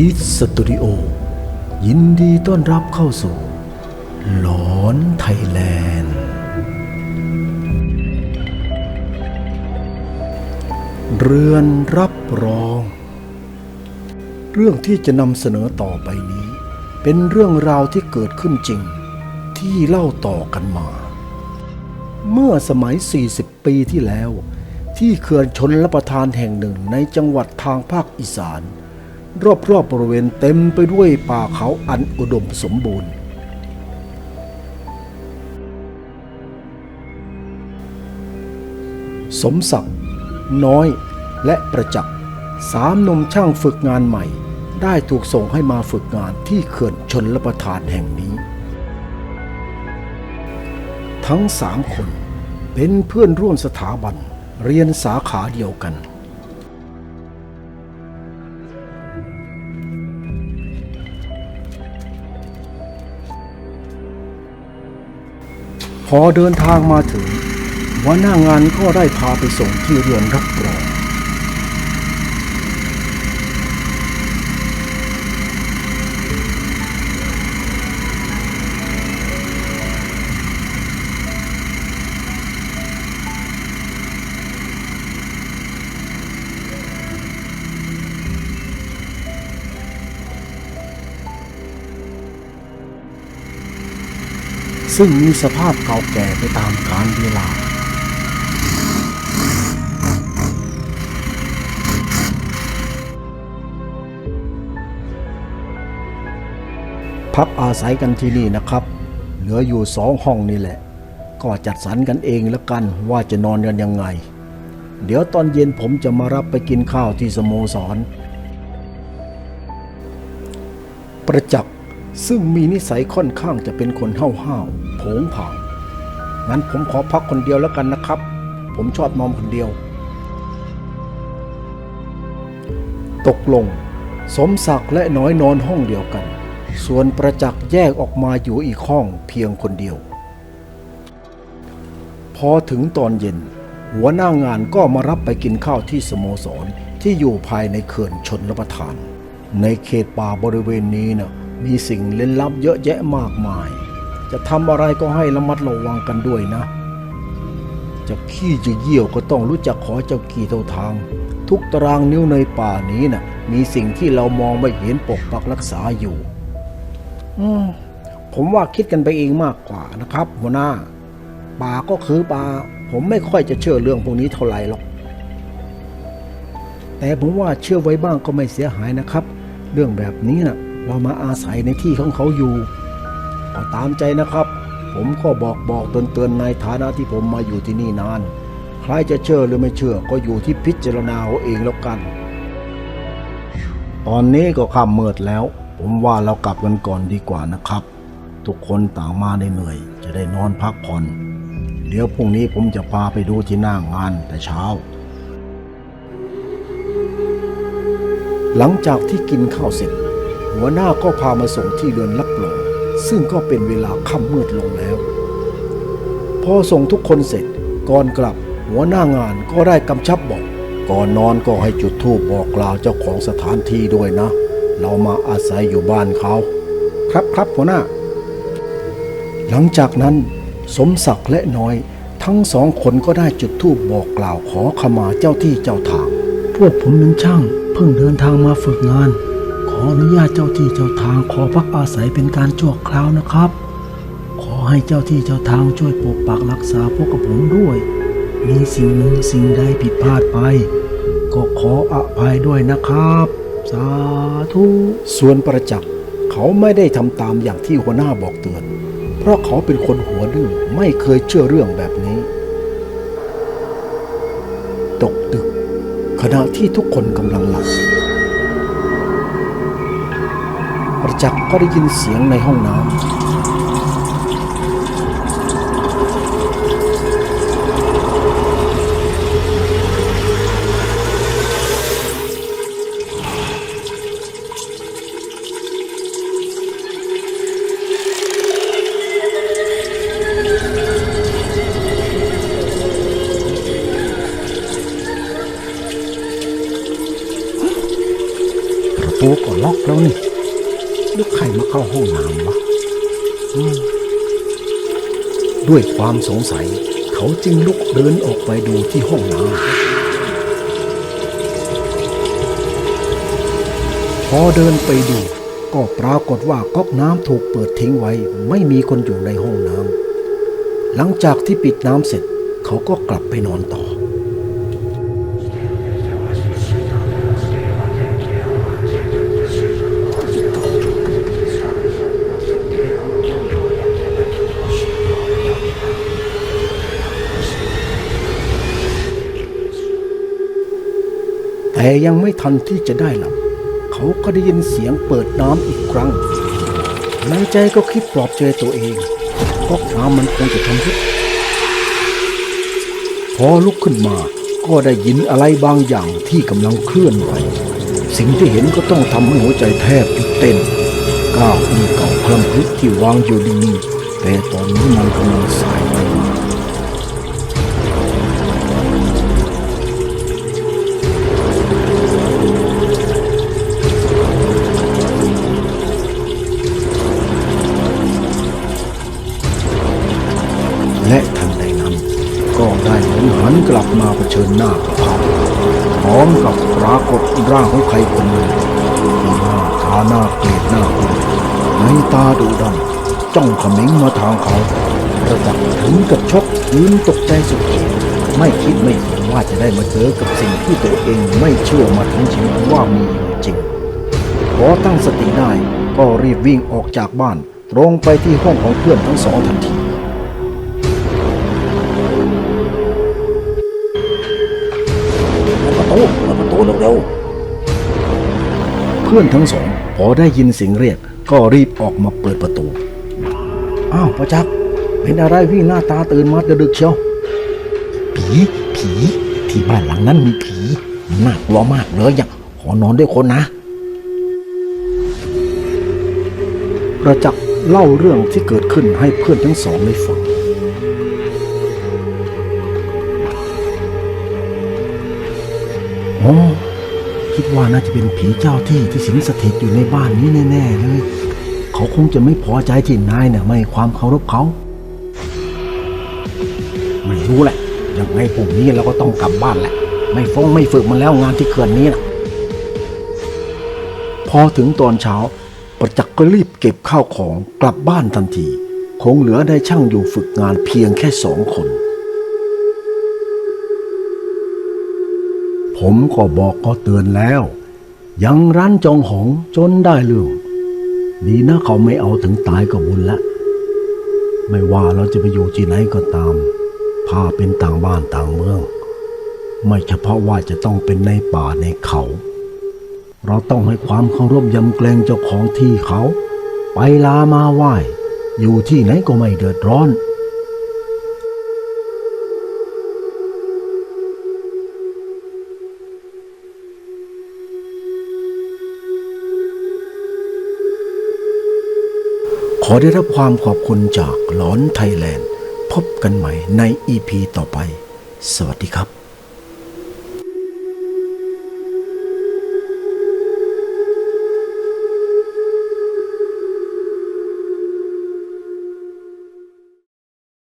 อีสตูดิโอยินดีต้อนรับเข้าสู่ หลอนไทยแลนด์ เรือนรับรอง เรื่องที่จะนำเสนอต่อไปนี้ เป็นเรื่องราวที่เกิดขึ้นจริง ที่เล่าต่อกันมา เมื่อสมัย 40 ปีที่แล้ว ที่เขื่อนชนรับประทานแห่งหนึ่งในจังหวัดทางภาคอีสาน รอบๆบริเวณเต็มไปด้วยป่าเขาอันอุดมสมบูรณ์ สมศักดิ์น้อย และประจักษ์สามนมช่างฝึกงานใหม่ ได้ถูกส่งให้มาฝึกงานที่เขื่อนชนรประทานแห่งนี้ ทั้งสามคนเป็นเพื่อนร่วมสถาบันเรียนสาขาเดียวกัน พอเดินทางมาถึงหัวหน้างานก็ได้พาไปส่งที่เรือนรับรอง ซึ่งมีสภาพเก่าแก่ไปตามกาลเวลา พักอาศัยกันที่นี่นะครับ เหลืออยู่สองห้องนี่แหละ ก็จัดสรรกันเองแล้วกันว่าจะนอนกันยังไง เดี๋ยวตอนเย็นผมจะมารับไปกินข้าวที่สโมสร ประจักษ์ ซึ่งมีนิสัยค่อนข้างจะเป็นคนห้าห้าวๆโผงผางงั้นผมขอพักคนเดียวแล้วกันนะครับ ผมชอบนอนคนเดียว ตกลง สมศักดิ์และน้อยนอนห้องเดียวกัน ส่วนประจักษ์แยกออกมาอยู่อีกห้องเพียงคนเดียว พอถึงตอนเย็น หัวหน้างานก็มารับไปกินข้าวที่สโมสรที่อยู่ภายในเขื่อนชนรับประทาน ในเขตป่าบริเวณนี้นะ มีสิ่งเล่นลับเยอะแยะมากมาย จะทำอะไรก็ให้ระมัดระวังกันด้วยนะ จะขี้จะเยี่ยวก็ต้องรู้จักขอเจ้ากี่เท่าทาง ทุกตารางนิ้วในป่านี้นะ่ะ มีสิ่งที่เรามองไม่เห็นปกปักรักษาอยู่ อืมผมว่าคิดกันไปเองมากกว่านะครับ หัวหน้า ป่าก็คือป่า ผมไม่ค่อยจะเชื่อเรื่องพวกนี้เท่าไหร่หรอก แต่ผมว่าเชื่อไว้บ้างก็ไม่เสียหายนะครับ เรื่องแบบนี้นะ่ะ เรามาอาศัยในที่ของเขาอยู่ก็ตามใจนะครับ ผมก็บอกบอกเตือนเตือนในฐานะที่ผมมาอยู่ที่นี่นาน ใครจะเชื่อหรือไม่เชื่อก็อยู่ที่พิจารณาเอาเองแล้วกัน ตอนนี้ก็ค่ำมืดแล้ว ผมว่าเรากลับกันก่อนดีกว่านะครับ ทุกคนต่างมาเหนื่อยจะได้นอนพักผ่อน เดี๋ยวพรุ่งนี้ผมจะพาไปดูที่หน้างานแต่เช้าหลังจากที่กินข้าวเสร็จ หัวหน้าก็พามาส่งที่เรือนรับรองซึ่งก็เป็นเวลาค่ำมืดลงแล้ว พอส่งทุกคนเสร็จก่อนกลับ หัวหน้างานก็ได้กำชับบอก ก่อนนอนก็ให้จุดธูปบอกกล่าวเจ้าของสถานที่ด้วยนะ เรามาอาศัยอยู่บ้านเขา ครับครับหัวหน้า หลังจากนั้น สมศักดิ์และน้อย ทั้งสองคนก็ได้จุดธูปบอกกล่าวขอขมาเจ้าที่เจ้าทาง พวกผมเป็นช่าง เพิ่งเดินทางมาฝึกงาน ออนุญาตเจ้าที่เจ้าทางขอพักอาศัยเป็นการชั่วคราวนะครับ ขอให้เจ้าที่เจ้าทางช่วยปกปักรักษาพวกกับผมด้วย มีสิ่งหนึ่งสิ่งใดผิดพลาดไป ก็ขออภัยด้วยนะครับ สาธุส่วนประจักษ์เขาไม่ได้ทำตามอย่างที่หัวหน้าบอกเตือน เพราะเขาเป็นคนหัวดื้อไม่เคยเชื่อเรื่องแบบนี้ ตกดึก ขณะที่ทุกคนกำลังหลับ ประจักษ์ก็ได้ยินเสียงในห้องน้ำประตูก็ก็ล็อกแล้วนี่ หรือใครมาเข้าห้องน้ำวะด้วยความสงสัย เขาจึงลุกเดินออกไปดูที่ห้องน้ำพอเดินไปดู ก็ปรากฏว่าก๊อกน้ำถูกเปิดทิ้งไว้ ไม่มีคนอยู่ในห้องน้ำหลังจากที่ปิดน้ำเสร็จ เขาก็กลับไปนอนต่อ แต่ยังไม่ทันที่จะได้หลับเขาก็ได้ยินเสียงเปิดน้ำอีกครั้งในใจก็คิดปลอบใจตัวเองก๊อกน้ำมันคงจะทำพิษพอลุกขึ้นมาก็ได้ยินอะไรบางอย่างที่กำลังเคลื่อนไหวสิ่งที่เห็นก็ต้องทำให้หัวใจแทบหยุดเต้นก้าวอี้เก่าคลำพลิกที่วางอยู่ดีๆแต่ตอนนี้มันกำลังสายไป ก็ได้หนหันกลับมาเผชิญหน้ากับเขาพร้อมกับปรากฏร่างของใครคนหนึ่งที่หน้าตาหน้าเกลียดหน้าคุนในตาดุดันจ้องเขม็งมาทางเขาระดับถึงกับชกยืนตกใจสุดขีดไม่คิดไม่ฝันว่าจะได้มาเจอกับสิ่งที่ตัวเองไม่เชื่อมาทั้งชีวิตว่ามีอยู่จริงพอตั้งสติได้ก็รีบวิ่งออกจากบ้านตรงไปที่ห้องของเพื่อนทั้งสองทันที ตูเปิดประตูเร็วๆ เพื่อนทั้งสองพอได้ยินเสียงเรียกก็รีบออกมาเปิดประตู อ้าวประจักษ์เป็นอะไรวิ่งหน้าตาตื่นมาดึกเชียว ผี ผี ที่บ้านหลังนั้นมีผีน่ากลัวมากเลยอยากขอนอนด้วยคนนะ ประจักษ์เล่าเรื่องที่เกิดขึ้นให้เพื่อนทั้งสองได้ฟัง อ๋อคิดว่าน่าจะเป็นผีเจ้าที่ที่สิงสถิตอยู่ในบ้านนี้แน่ๆเลย เขาคงจะไม่พอใจที่นายเนี่ยไม่ความเคารพเขา ไม่รู้แหละ ยังไงพรุ่งนี้เราก็ต้องกลับบ้านแหละ ไม่ฟ้องไม่ฝึกมันแล้วงานที่เขื่อนนี้นะพอถึงตอนเช้า ประจักษ์ก็รีบเก็บข้าวของกลับบ้านทันที คงเหลือได้ช่างอยู่ฝึกงานเพียงแค่สองคน ผมก็บอกก็เตือนแล้ว ยังร้านจองหองจนได้เรื่องดีนะเขาไม่เอาถึงตายก็บุญละ ไม่ว่าเราจะไปอยู่ที่ไหนก็ตามพาเป็นต่างบ้านต่างเมือง ไม่เฉพาะว่าจะต้องเป็นในป่าในเขา เราต้องให้ความเคารพยำเกรงเจ้าของที่เขา ไปลามาไหว้ อยู่ที่ไหนก็ไม่เดือดร้อน อได้รับความขอบคุณจากหลอนไทยแลนด์ พบกันใหม่ในอีพีต่อไป สวัสดีครับ